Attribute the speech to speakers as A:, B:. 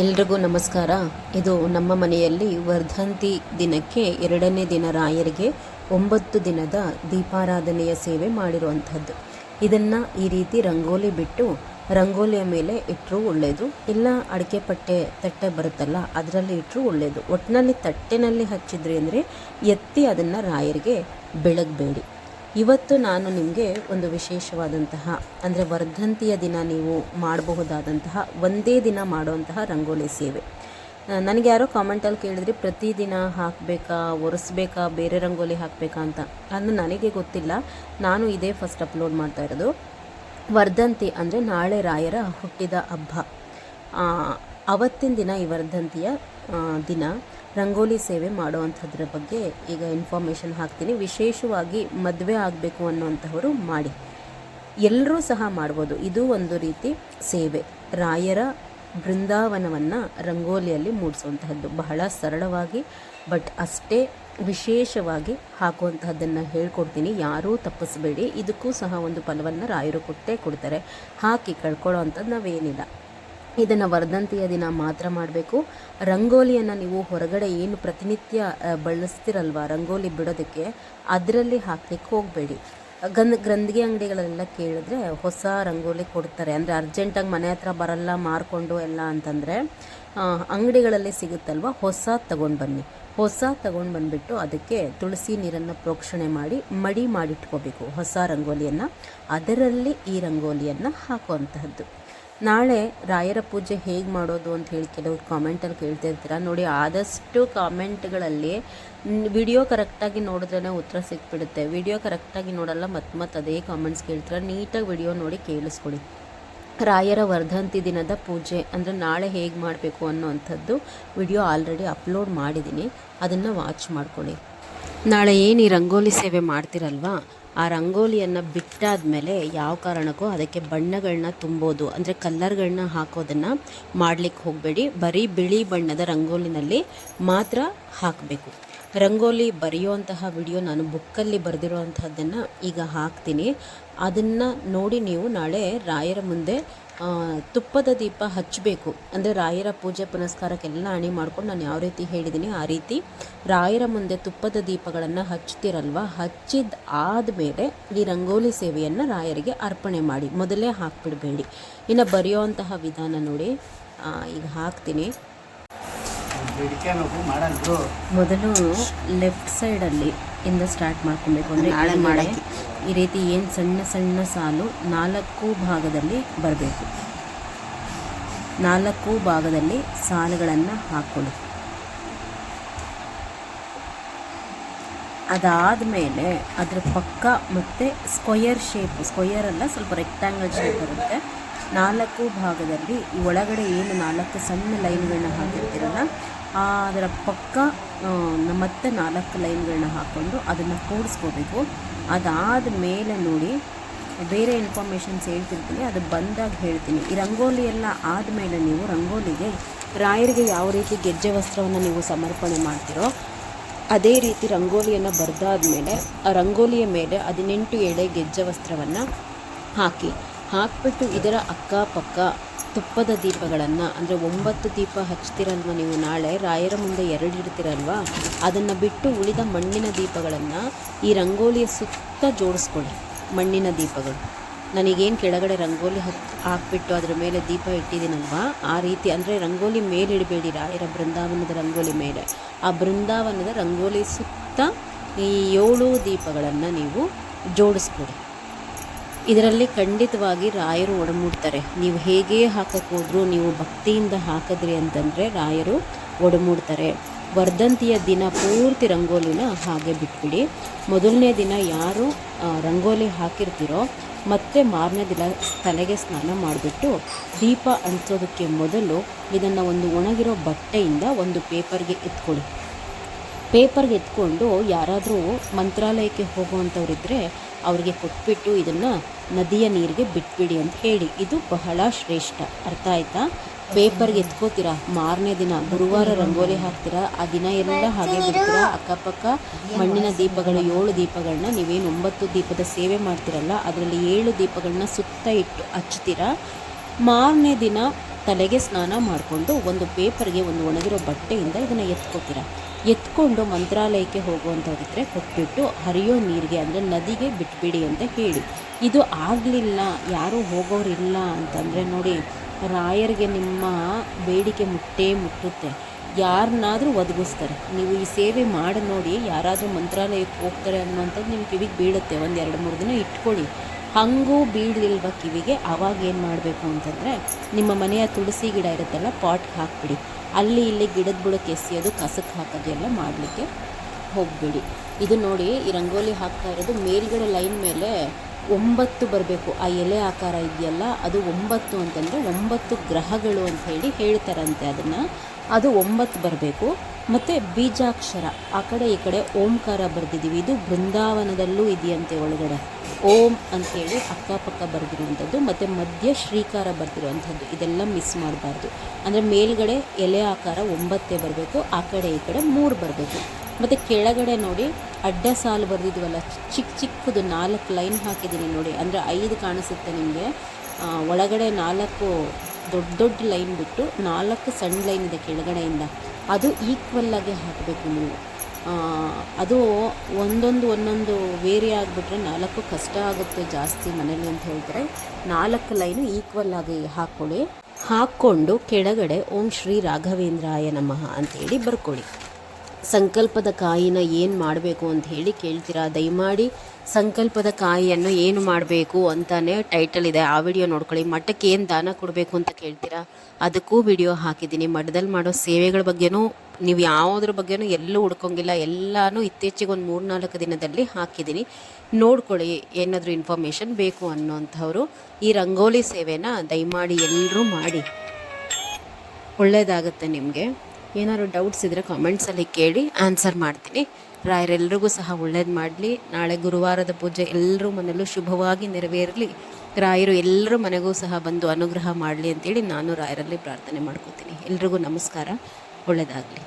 A: ಎಲ್ರಿಗೂ ನಮಸ್ಕಾರ. ಇದು ನಮ್ಮ ಮನೆಯಲ್ಲಿ ವರ್ಧಂತಿ ದಿನಕ್ಕೆ ಎರಡನೇ ದಿನ ರಾಯರಿಗೆ ಒಂಬತ್ತು ದಿನದ ದೀಪಾರಾಧನೆಯ ಸೇವೆ ಮಾಡಿರುವಂಥದ್ದು. ಇದನ್ನು ಈ ರೀತಿ ರಂಗೋಲಿ ಬಿಟ್ಟು ರಂಗೋಲಿಯ ಮೇಲೆ ಇಟ್ಟರೂ ಒಳ್ಳೆಯದು ಇಲ್ಲ ಅಡಿಕೆ ಪಟ್ಟೆ ತಟ್ಟೆ ಬರುತ್ತಲ್ಲ, ಅದರಲ್ಲಿ ಇಟ್ಟರೂ ಒಳ್ಳೆಯದು ಒಟ್ಟಿನಲ್ಲಿ ತಟ್ಟೆನಲ್ಲಿ ಹಚ್ಚಿದ್ರಿ ಅಂದರೆ ಎತ್ತಿ ಅದನ್ನು ರಾಯರಿಗೆ ಬೆಳಗಬೇಡಿ. ಇವತ್ತು ನಾನು ನಿಮಗೆ ಒಂದು ವಿಶೇಷವಾದಂತಹ, ಅಂದರೆ ವರ್ಧಂತಿಯ ದಿನ ನೀವು ಮಾಡಬಹುದಾದಂತಹ, ಒಂದೇ ದಿನ ಮಾಡುವಂತಹ ರಂಗೋಲಿ ಸೇವೆ. ನನಗೆ ಯಾರೋ ಕಾಮೆಂಟಲ್ಲಿ ಕೇಳಿದ್ರಿ ಪ್ರತಿದಿನ ಹಾಕಬೇಕಾ, ಒರೆಸ್ಬೇಕಾ, ಬೇರೆ ರಂಗೋಲಿ ಹಾಕಬೇಕಾ ಅಂತ. ಅದು ನನಗೆ ಗೊತ್ತಿಲ್ಲ. ನಾನು ಇದೇ ಫಸ್ಟ್ ಅಪ್ಲೋಡ್ ಮಾಡ್ತಾ ಇರೋದು. ವರ್ಧಂತಿ ಅಂದರೆ ನಾಳೆ ರಾಯರ ಹುಟ್ಟಿದ ಹಬ್ಬ. ಅವತ್ತಿನ ದಿನ ಈ ವರ್ಧಂತಿಯ ದಿನ. ರಂಗೋಲಿ ಸೇವೆ ಮಾಡುವಂಥದ್ರ ಬಗ್ಗೆ ಈಗ ಇನ್ಫಾರ್ಮೇಷನ್ ಹಾಕ್ತೀನಿ. ವಿಶೇಷವಾಗಿ ಮದುವೆ ಆಗಬೇಕು ಅನ್ನುವಂಥವರು ಮಾಡಿ. ಎಲ್ಲರೂ ಸಹ ಮಾಡ್ಬೋದು. ಇದು ಒಂದು ರೀತಿ ಸೇವೆ. ರಾಯರ ಬೃಂದಾವನವನ್ನು ರಂಗೋಲಿಯಲ್ಲಿ ಮೂಡಿಸುವಂತಹದ್ದು. ಬಹಳ ಸರಳವಾಗಿ, ಬಟ್ ಅಷ್ಟೇ ವಿಶೇಷವಾಗಿ ಹಾಕುವಂತಹದ್ದನ್ನು ಹೇಳ್ಕೊಡ್ತೀನಿ. ಯಾರೂ ತಪ್ಪಿಸ್ಬೇಡಿ. ಇದಕ್ಕೂ ಸಹ ಒಂದು ಫಲವನ್ನು ರಾಯರು ಕೊಟ್ಟೇ ಕೊಡ್ತಾರೆ. ಹಾಕಿ ಕಳ್ಕೊಳ್ಳೋ ಅಂಥದ್ದು ನಾವೇನಿಲ್ಲ. ಇದನ್ನು ವರ್ಧಂತಿಯ ದಿನ ಮಾತ್ರ ಮಾಡಬೇಕು. ರಂಗೋಲಿಯನ್ನು ನೀವು ಹೊರಗಡೆ ಏನು ಪ್ರತಿನಿತ್ಯ ಬಳಸ್ತಿರಲ್ವ ರಂಗೋಲಿ ಬಿಡೋದಕ್ಕೆ? ಅದರಲ್ಲಿ ಹಾಕ್ಲಿಕ್ಕೆ ಹೋಗಬೇಡಿ. ಗಂದ್ ಗ್ರಂಥಿಗೆ ಅಂಗಡಿಗಳೆಲ್ಲ ಕೇಳಿದ್ರೆ ಹೊಸ ರಂಗೋಲಿ ಕೊಡ್ತಾರೆ. ಅಂದರೆ ಅರ್ಜೆಂಟಾಗಿ ಮನೆ ಹತ್ರ ಬರಲ್ಲ, ಮಾರ್ಕೊಂಡು ಎಲ್ಲ ಅಂತಂದರೆ ಅಂಗಡಿಗಳಲ್ಲಿ ಸಿಗುತ್ತಲ್ವ? ಹೊಸ ತಗೊಂಡು ಬನ್ನಿ. ಹೊಸ ತಗೊಂಡು ಬಂದುಬಿಟ್ಟು ಅದಕ್ಕೆ ತುಳಸಿ ನೀರನ್ನು ಪ್ರೋಕ್ಷಣೆ ಮಾಡಿ, ಮಡಿ ಮಾಡಿಟ್ಕೋಬೇಕು ಹೊಸ ರಂಗೋಲಿಯನ್ನು. ಅದರಲ್ಲಿ ಈ ರಂಗೋಲಿಯನ್ನು ಹಾಕುವಂತಹದ್ದು. ನಾಳೆ ರಾಯರ ಪೂಜೆ ಹೇಗೆ ಮಾಡೋದು ಅಂತ ಹೇಳಿ ಕೆಲವ್ರು ಕಾಮೆಂಟಲ್ಲಿ ಕೇಳ್ತಾ ಇರ್ತೀರ? ನೋಡಿ, ಆದಷ್ಟು ಕಾಮೆಂಟ್ಗಳಲ್ಲಿ ವಿಡಿಯೋ ಕರೆಕ್ಟಾಗಿ ನೋಡಿದ್ರೇ ಉತ್ತರ ಸಿಕ್ಬಿಡುತ್ತೆ. ವಿಡಿಯೋ ಕರೆಕ್ಟಾಗಿ ನೋಡಲ್ಲ ಮತ್ತೆ ಮತ್ತೆ ಅದೇ ಕಾಮೆಂಟ್ಸ್ ಕೇಳ್ತೀರ? ನೀಟಾಗಿ ವಿಡಿಯೋ ನೋಡಿ ಕೇಳಿಸ್ಕೊಳ್ಳಿ ರಾಯರ ವರ್ಧಂತಿ ದಿನದ ಪೂಜೆ ಅಂದರೆ ನಾಳೆ ಹೇಗೆ ಮಾಡಬೇಕು ಅನ್ನೋವಂಥದ್ದು ವಿಡಿಯೋ ಆಲ್ರೆಡಿ ಅಪ್ಲೋಡ್ ಮಾಡಿದ್ದೀನಿ. ಅದನ್ನು ವಾಚ್ ಮಾಡ್ಕೊಳ್ಳಿ. ನಾಳೆ ಏನು ರಂಗೋಲಿ ಸೇವೆ ಮಾಡ್ತಿರಲ್ವಾ? ಆ ರಂಗೋಲಿಯನ್ನು ಬಿಟ್ಟಾದ್ಮೇಲೆ ಯಾವ ಕಾರಣಕ್ಕೂ ಅದಕ್ಕೆ ಬಣ್ಣಗಳನ್ನ ತುಂಬೋದು, ಅಂದರೆ ಕಲ್ಲರ್ಗಳನ್ನ ಹಾಕೋದನ್ನು ಮಾಡಲಿಕ್ಕೆ ಹೋಗಬೇಡಿ. ಬರೀ ಬಿಳಿ ಬಣ್ಣದ ರಂಗೋಲಿನಲ್ಲಿ ಮಾತ್ರ ಹಾಕಬೇಕು. ರಂಗೋಲಿ ಬರೆಯುವಂತಹ ವಿಡಿಯೋ ನಾನು ಬುಕ್ಕಲ್ಲಿ ಬರೆದಿರುವಂತಹದ್ದನ್ನು ಈಗ ಹಾಕ್ತೀನಿ. ಅದನ್ನು ನೋಡಿ ನೀವು ನಾಳೆ ರಾಯರ ಮುಂದೆ ತುಪ್ಪದ ದೀಪ ಹಚ್ಚಬೇಕು. ಅಂದರೆ ರಾಯರ ಪೂಜೆ ಪುನಸ್ಕಾರಕ್ಕೆಲ್ಲ ಅಣಿ ಮಾಡ್ಕೊಂಡು ನಾನು ಯಾವ ರೀತಿ ಹೇಳಿದ್ದೀನಿ ಆ ರೀತಿ ರಾಯರ ಮುಂದೆ ತುಪ್ಪದ ದೀಪಗಳನ್ನು ಹಚ್ತಿರಲ್ವ ಹಚ್ಚಿದ ಆದಮೇಲೆ ಈ ರಂಗೋಲಿ ಸೇವೆಯನ್ನು ರಾಯರಿಗೆ ಅರ್ಪಣೆ ಮಾಡಿ. ಮೊದಲೇ ಹಾಕ್ಬಿಡಬೇಡಿ. ಇನ್ನು ಬರೆಯುವಂತಹ ವಿಧಾನ ನೋಡಿ. ಈಗ ಹಾಕ್ತೀನಿ. ಮೊದಲು ಲೆಫ್ಟ್ ಸೈಡಲ್ಲಿ ಇಂದ ಸ್ಟಾರ್ಟ್ ಮಾಡ್ಕೊಬೇಕು ಅಂದರೆ ಮಾಡಿ
B: ಮಾಡಕ್ಕೆ.
A: ಈ ರೀತಿ ಏನು ಸಣ್ಣ ಸಣ್ಣ ಸಾಲು ನಾಲ್ಕು ಭಾಗದಲ್ಲಿ ಬರಬೇಕು. ನಾಲ್ಕು ಭಾಗದಲ್ಲಿ ಸಾಲುಗಳನ್ನು ಹಾಕ್ಕೊಳ್ಳಿ. ಅದಾದಮೇಲೆ ಅದರ ಪಕ್ಕ ಮತ್ತು ಸ್ಕ್ವಯರ್ ಶೇಪ್ ಸ್ಕ್ವಯರ್ ಅಲ್ಲ ಸ್ವಲ್ಪ ರೆಕ್ಟ್ಯಾಂಗಲ್ ಶೇಪ್ ಇರುತ್ತೆ. ನಾಲ್ಕು ಭಾಗದಲ್ಲಿ ಒಳಗಡೆ ಏನು ನಾಲ್ಕು ಸಣ್ಣ ಲೈನ್ಗಳನ್ನ ಹಾಕಿರ್ತೀರಲ್ಲ ಅದರ ಪಕ್ಕ ಮತ್ತೆ ನಾಲ್ಕು ಲೈನ್ಗಳನ್ನ ಹಾಕ್ಕೊಂಡು ಅದನ್ನು ಕೂಡಿಸ್ಕೋಬೇಕು. ಅದಾದ ಮೇಲೆ ನೋಡಿ ಬೇರೆ ಇನ್ಫಾರ್ಮೇಷನ್ಸ್ ಹೇಳ್ತಿರ್ತೀನಿ, ಅದು ಬಂದಾಗ ಹೇಳ್ತೀನಿ. ಈ ರಂಗೋಲಿ ಎಲ್ಲ ಆದಮೇಲೆ ನೀವು ರಂಗೋಲಿಗೆ, ರಾಯರಿಗೆ ಯಾವ ರೀತಿ ಗೆಜ್ಜೆ ವಸ್ತ್ರವನ್ನು ನೀವು ಸಮರ್ಪಣೆ ಮಾಡ್ತೀರೋ, ಅದೇ ರೀತಿ ರಂಗೋಲಿಯನ್ನು ಬರೆದಾದ್ಮೇಲೆ ಆ ರಂಗೋಲಿಯ ಮೇಲೆ ಹದಿನೆಂಟು ಎಳೆ ಗೆಜ್ಜೆ ವಸ್ತ್ರವನ್ನು ಹಾಕಿ. ಹಾಕ್ಬಿಟ್ಟು ಇದರ ಅಕ್ಕಪಕ್ಕ ತುಪ್ಪದ ದೀಪಗಳನ್ನು, ಅಂದರೆ ಒಂಬತ್ತು ದೀಪ ಹಚ್ತಿರಲ್ವ ನೀವು ನಾಳೆ? ರಾಯರ ಮುಂದೆ ಎರಡು ಇಡ್ತಿರಲ್ವ? ಅದನ್ನು ಬಿಟ್ಟು ಉಳಿದ ಮಣ್ಣಿನ ದೀಪಗಳನ್ನು ಈ ರಂಗೋಲಿಯ ಸುತ್ತ ಜೋಡಿಸ್ಕೊಳ್ಳಿ, ಮಣ್ಣಿನ ದೀಪಗಳು. ನನಗೇನು ಕೆಳಗಡೆ ರಂಗೋಲಿ ಹತ್, ಹಾಕ್ಬಿಟ್ಟು ಅದರ ಮೇಲೆ ದೀಪ ಇಟ್ಟಿದ್ದೀನಲ್ವಾ? ಆ ರೀತಿ, ಅಂದರೆ ರಂಗೋಲಿ ಮೇಲೆ ಇಡಬೇಡಿ ರಾಯರ ಬೃಂದಾವನದ ರಂಗೋಲಿ ಮೇಲೆ. ಆ ಬೃಂದಾವನದ ರಂಗೋಲಿ ಸುತ್ತ ಈ ಏಳು ದೀಪಗಳನ್ನು ನೀವು ಜೋಡಿಸ್ಕೊಡಿ. ಇದರಲ್ಲಿ ಖಂಡಿತವಾಗಿ ರಾಯರು ಒಡಮೂಡ್ತಾರೆ. ನೀವು ಹೇಗೆ ಹಾಕಕ್ಕೆ ಹೋದ್ರೂ ನೀವು ಭಕ್ತಿಯಿಂದ ಹಾಕಿದ್ರಿ ಅಂತಂದರೆ ರಾಯರು ಒಡಮೂಡ್ತಾರೆ. ವರ್ಧಂತಿಯ ದಿನ ಪೂರ್ತಿ ರಂಗೋಲಿನ ಹಾಗೆ ಬಿಟ್ಬಿಡಿ. ಮೊದಲನೇ ದಿನ ಯಾರು ರಂಗೋಲಿ ಹಾಕಿರ್ತೀರೋ ಮತ್ತೆ ಮಾರನೇ ದಿನ ತಲೆಗೆ ಸ್ನಾನ ಮಾಡಿಬಿಟ್ಟು ದೀಪ ಅಂಟಿಸೋದಕ್ಕೆ ಮೊದಲು ಇದನ್ನು ಒಂದು ಒಣಗಿರೋ ಬಟ್ಟೆಯಿಂದ ಒಂದು ಪೇಪರ್ಗೆ ಎತ್ಕೊಳ್ಳಿ. ಪೇಪರ್ಗೆ ಎತ್ಕೊಂಡು ಯಾರಾದರೂ ಮಂತ್ರಾಲಯಕ್ಕೆ ಹೋಗುವಂಥವ್ರಿದ್ದರೆ ಅವರಿಗೆ ಕೊಟ್ಬಿಟ್ಟು ಇದನ್ನು ನದಿಯ ನೀರಿಗೆ ಬಿಟ್ಬಿಡಿ ಅಂತ ಹೇಳಿ. ಇದು ಬಹಳ ಶ್ರೇಷ್ಠ. ಅರ್ಥ ಆಯಿತಾ? ಪೇಪರ್ಗೆ ಎತ್ಕೋತೀರಾ? ಮಾರನೇ ದಿನ ಗುರುವಾರ ರಂಗೋಲಿ ಹಾಕ್ತೀರಾ? ಆ ದಿನ ಎಲ್ಲ ಹಾಗೆ ಬಿಡ್ತೀರಾ? ಅಕ್ಕಪಕ್ಕ ಮಣ್ಣಿನ ದೀಪಗಳು, ಏಳು ದೀಪಗಳನ್ನ ನೀವೇನು ಒಂಬತ್ತು ದೀಪದ ಸೇವೆ ಮಾಡ್ತೀರಲ್ಲ, ಅದರಲ್ಲಿ ಏಳು ದೀಪಗಳನ್ನ ಸುತ್ತ ಇಟ್ಟು ಹಚ್ತೀರಾ ಮಾರನೇ ದಿನ ತಲೆಗೆ ಸ್ನಾನ ಮಾಡಿಕೊಂಡು ಒಂದು ಪೇಪರ್ಗೆ ಒಂದು ಒಣಗಿರೋ ಬಟ್ಟೆಯಿಂದ ಇದನ್ನು ಎತ್ಕೋತೀರ. ಎತ್ಕೊಂಡು ಮಂತ್ರಾಲಯಕ್ಕೆ ಹೋಗುವಂಥವ್ರಿದ್ರೆ ಕೊಟ್ಬಿಟ್ಟು ಹರಿಯೋ ನೀರಿಗೆ, ಅಂದರೆ ನದಿಗೆ ಬಿಟ್ಬಿಡಿ ಅಂತ ಹೇಳಿ. ಇದು ಆಗಲಿಲ್ಲ, ಯಾರೂ ಹೋಗೋರಿಲ್ಲ ಅಂತಂದರೆ ನೋಡಿ, ರಾಯರಿಗೆ ನಿಮ್ಮ ಬೇಡಿಕೆ ಮುಟ್ಟೇ ಮುಟ್ಟುತ್ತೆ. ಯಾರನ್ನಾದರೂ ಒದಗಿಸ್ತಾರೆ. ನೀವು ಈ ಸೇವೆ ಮಾಡಿ ನೋಡಿ, ಯಾರಾದರೂ ಮಂತ್ರಾಲಯಕ್ಕೆ ಹೋಗ್ತಾರೆ ಅನ್ನೋಂಥದ್ದು ನಿಮ್ಮ ಕಿವಿಗೆ ಬೀಳುತ್ತೆ. ಒಂದು ಎರಡು ಮೂರು ದಿನ ಇಟ್ಕೊಳ್ಳಿ. ಹಾಗೂ ಬೀಳಲಿಲ್ವ ಕಿವಿಗೆ ಆವಾಗ ಏನು ಮಾಡಬೇಕು ಅಂತಂದರೆ, ನಿಮ್ಮ ಮನೆಯ ತುಳಸಿ ಗಿಡ ಇರುತ್ತಲ್ಲ ಪಾಟ್ಗೆ ಹಾಕ್ಬಿಡಿ. ಅಲ್ಲಿ ಇಲ್ಲಿ ಗಿಡದ ಬುಡಕ್ಕೆ ಎಸೆಯೋದು ಕಸಕ್ಕೆ ಹಾಕೋದು ಎಲ್ಲ ಮಾಡಲಿಕ್ಕೆ ಹೋಗಬೇಡಿ. ಇದು ನೋಡಿ, ಈ ರಂಗೋಲಿ ಹಾಕ್ತಾ ಇರೋದು, ಮೇಲ್ಗಡೆ ಲೈನ್ ಮೇಲೆ ಒಂಬತ್ತು ಬರಬೇಕು. ಆ ಎಲೆ ಆಕಾರ ಇದೆಯಲ್ಲ, ಅದು ಒಂಬತ್ತು ಅಂತಂದರೆ, ಒಂಬತ್ತು ಗ್ರಹಗಳು ಅಂತ ಹೇಳಿ ಹೇಳ್ತಾರಂತೆ ಅದನ್ನು. ಅದು ಒಂಬತ್ತು ಬರಬೇಕು. ಮತ್ತು ಬೀಜಾಕ್ಷರ. ಆ ಕಡೆ ಈ ಕಡೆ ಓಂಕಾರ ಬರೆದಿದ್ದೀವಿ ಇದು ಬೃಂದಾವನದಲ್ಲೂ ಇದೆಯಂತೆ ಒಳಗಡೆ. ಓಂ ಅಂತೇಳಿ ಅಕ್ಕಪಕ್ಕ ಬರೆದಿರುವಂಥದ್ದು, ಮತ್ತು ಮಧ್ಯ ಶ್ರೀಕಾರ ಬರೆದಿರುವಂಥದ್ದು. ಇದೆಲ್ಲ ಮಿಸ್ ಮಾಡಬಾರ್ದು. ಅಂದರೆ ಮೇಲ್ಗಡೆ ಎಲೆ ಆಕಾರ ಒಂಬತ್ತೇ ಬರಬೇಕು, ಆ ಕಡೆ ಈ ಕಡೆ ಮೂರು ಬರಬೇಕು. ಮತ್ತು ಕೆಳಗಡೆ ನೋಡಿ, ಅಡ್ಡ ಸಾಲು ಬರೆದಿದ್ವಲ್ಲ ಚಿಕ್ಕ ಚಿಕ್ಕದು ನಾಲ್ಕು ಲೈನ್ ಹಾಕಿದ್ದೀನಿ ನೋಡಿ. ಅಂದರೆ ಐದು ಕಾಣಿಸುತ್ತೆ ನಿಮಗೆ. ಒಳಗಡೆ ನಾಲ್ಕು ದೊಡ್ಡ ದೊಡ್ಡ ಲೈನ್ ಬಿಟ್ಟು ನಾಲ್ಕು ಸಣ್ಣ ಲೈನ್ ಇದೆ ಕೆಳಗಡೆಯಿಂದ. ಅದು ಈಕ್ವಲ್ಲಾಗಿ ಹಾಕಬೇಕು ನೀವು ಅದು ಒಂದೊಂದು ಒಂದೊಂದು ವೇರಿ ಆಗಿಬಿಟ್ರೆ ನಾಲ್ಕು ಕಷ್ಟ ಆಗುತ್ತೆ ಜಾಸ್ತಿ ಮನೇಲಿ ಅಂತ ಹೇಳ್ತಾರೆ. ನಾಲ್ಕು ಲೈನು ಈಕ್ವಲ್ ಆಗಿ ಹಾಕ್ಕೊಳ್ಳಿ ಹಾಕ್ಕೊಂಡು ಕೆಳಗಡೆ ಓಂ ಶ್ರೀ ರಾಘವೇಂದ್ರಾಯ ನಮಃ ಅಂತೇಳಿ ಬರ್ಕೊಳ್ಳಿ. ಸಂಕಲ್ಪದ ಕಾಯಿನ ಏನು ಮಾಡಬೇಕು ಅಂತ ಹೇಳಿ ಕೇಳ್ತೀರಾ? ದಯಮಾಡಿ ಸಂಕಲ್ಪದ ಕಾಯಿಯನ್ನು ಏನು ಮಾಡಬೇಕು ಅಂತಲೇ ಟೈಟಲ್ ಇದೆ. ಆ ವಿಡಿಯೋ ನೋಡ್ಕೊಳ್ಳಿ. ಮಠಕ್ಕೆ ಏನು ದಾನ ಕೊಡಬೇಕು ಅಂತ ಕೇಳ್ತೀರಾ? ಅದಕ್ಕೂ ವಿಡಿಯೋ ಹಾಕಿದ್ದೀನಿ. ಮಠದಲ್ಲಿ ಮಾಡೋ ಸೇವೆಗಳ ಬಗ್ಗೆನೂ ನೀವು ಯಾವುದ್ರ ಬಗ್ಗೆನೂ ಎಲ್ಲೂ ಹುಡ್ಕೊಂಗಿಲ್ಲ. ಎಲ್ಲನೂ ಇತ್ತೀಚೆಗೆ ಒಂದು ಮೂರು ನಾಲ್ಕು ದಿನದಲ್ಲಿ ಹಾಕಿದ್ದೀನಿ. ನೋಡ್ಕೊಳ್ಳಿ ಏನಾದರೂ ಇನ್ಫಾರ್ಮೇಷನ್ ಬೇಕು ಅನ್ನೋಂಥವ್ರು. ಈ ರಂಗೋಲಿ ಸೇವೆನ ದಯಮಾಡಿ ಎಲ್ಲರೂ ಮಾಡಿ. ಒಳ್ಳೆಯದಾಗುತ್ತೆ ನಿಮಗೆ. ಏನಾದ್ರು ಡೌಟ್ಸ್ ಇದ್ದರೆ ಕಾಮೆಂಟ್ಸಲ್ಲಿ ಕೇಳಿ ಆನ್ಸರ್ ಮಾಡ್ತೀನಿ. ರಾಯರೆಲ್ಲರಿಗೂ ಸಹ ಒಳ್ಳೇದು ಮಾಡಲಿ. ನಾಳೆ ಗುರುವಾರದ ಪೂಜೆ ಎಲ್ಲರೂ ಮನೆಯಲ್ಲೂ ಶುಭವಾಗಿ ನೆರವೇರಲಿ. ರಾಯರು ಎಲ್ಲರ ಮನೆಗೂ ಸಹ ಬಂದು ಅನುಗ್ರಹ ಮಾಡಲಿ ಅಂತೇಳಿ ನಾನು ರಾಯರಲ್ಲಿ ಪ್ರಾರ್ಥನೆ ಮಾಡ್ಕೋತೀನಿ. ಎಲ್ರಿಗೂ ನಮಸ್ಕಾರ. ಒಳ್ಳೆಯದಾಗಲಿ